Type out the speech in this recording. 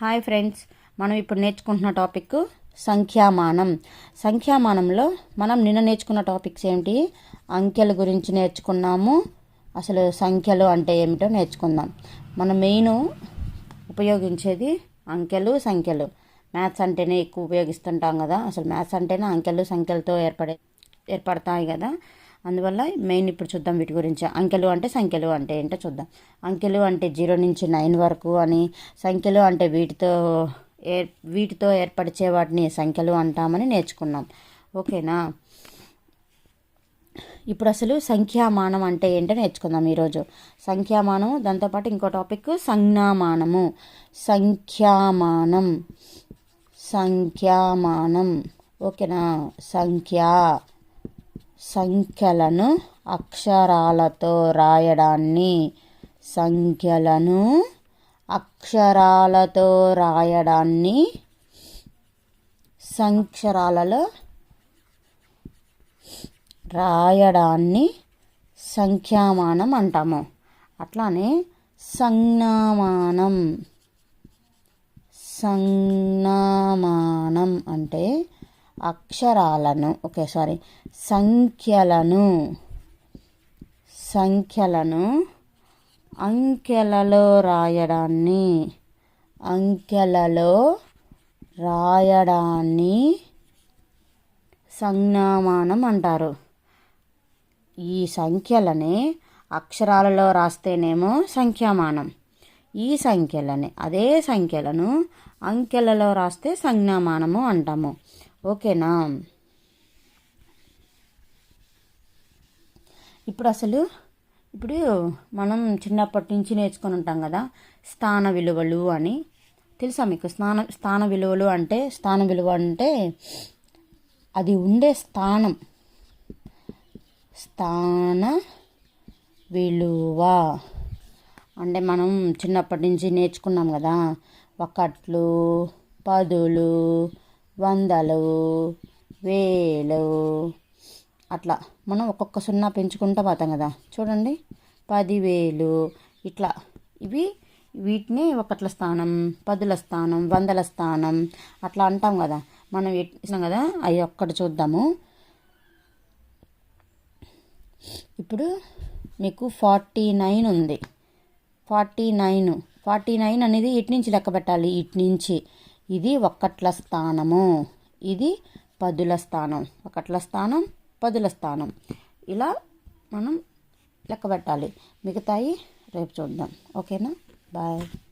Hi friends మనం ఇప్పుడు నేర్చుకుంటున్న టాపిక్ సంఖ్యామానం. సంఖ్యామానంలో మనం నిన్న నేర్చుకున్న టాపిక్స్ ఏమిటి అంకెల గురించి నేర్చుకున్నాము. అసలు సంఖ్యలు అంటే ఏమిటో నేర్చుకుందాం. మనం మెయిన్ ఉపయోగించేది అంకెలు సంఖ్యలు. మ్యాథ్స్ అంటేనే ఎక్కువ ఉపయోగిస్తుంటాం కదా. అసలు మ్యాథ్స్ అంటేనే అంకెలు సంఖ్యలతో ఏర్పడే ఏర్పడతాయి కదా. అందువల్ల మెయిన్ ఇప్పుడు చూద్దాం వీటి గురించి. అంకెలు అంటే సంఖ్యలు అంటే ఏంటో చూద్దాం. అంకెలు అంటే జీరో నుంచి నైన్ వరకు అని సంఖ్యలు అంటే వీటితో ఏ వీటితో ఏర్పరిచే వాటిని సంఖ్యలు అంటామని నేర్చుకున్నాం. ఓకేనా? ఇప్పుడు అసలు సంఖ్యామానం అంటే ఏంటో నేర్చుకుందాం ఈరోజు. సంఖ్యామానం దాంతోపాటు ఇంకో టాపిక్ సంజ్ఞామానము. సంఖ్యామానం. సంఖ్యామానం. ఓకేనా? సంఖ్య. సంఖ్యలను అక్షరాలతో రాయడాన్ని సంఖ్యలను అక్షరాలతో రాయడాన్ని సంక్షరాలలో రాయడాన్ని సంఖ్యామానం అంటాము. అట్లానే సంజ్ఞామానం. సంజ్ఞామానం అంటే అక్షరాలను ఓకే సారీ సంఖ్యలను సంఖ్యలను అంకెలలో రాయడాన్ని అంకెలలో రాయడాన్ని సంజ్ఞామానం అంటారు. ఈ సంఖ్యలని అక్షరాలలో రాస్తేనేమో సంఖ్యామానం. ఈ సంఖ్యలని అదే సంఖ్యలను అంకెలలో రాస్తే సంజ్ఞామానము అంటాము. ఓకేనా? ఇప్పుడు అసలు ఇప్పుడు మనం చిన్నప్పటి నుంచి నేర్చుకొని ఉంటాం కదా స్థాన విలువలు అని. తెలుసా మీకు? స్థాన స్థాన విలువలు అంటే స్థాన విలువ అంటే అది ఉండే స్థానం. స్థాన విలువ. అంటే మనం చిన్నప్పటి నుంచి నేర్చుకున్నాం కదా ఒకట్లు పదులు వందలు వేలు. అట్లా మనం ఒక్కొక్క సున్నా పెంచుకుంటూ పోతాం కదా. చూడండి. పదివేలు. ఇట్లా. ఇవి వీటిని ఒకట్ల స్థానం పదుల స్థానం వందల స్థానం అట్లా అంటాం కదా. మనం ఇచ్చినాం కదా. అవి ఒక్కటి చూద్దాము. ఇప్పుడు మీకు ఫార్టీ నైన్ ఉంది. Forty nine. ఫార్టీ నైన్ అనేది ఇటు నుంచి లెక్క పెట్టాలి? ఇటు నుంచి ఇది ఒక్కట్ల స్థానము. ఇది పదుల స్థానం. ఒకట్ల స్థానం పదుల స్థానం. ఇలా మనం లెక్క పెట్టాలి. మిగతాయి రేపు చూద్దాం. ఓకేనా? బాయ్.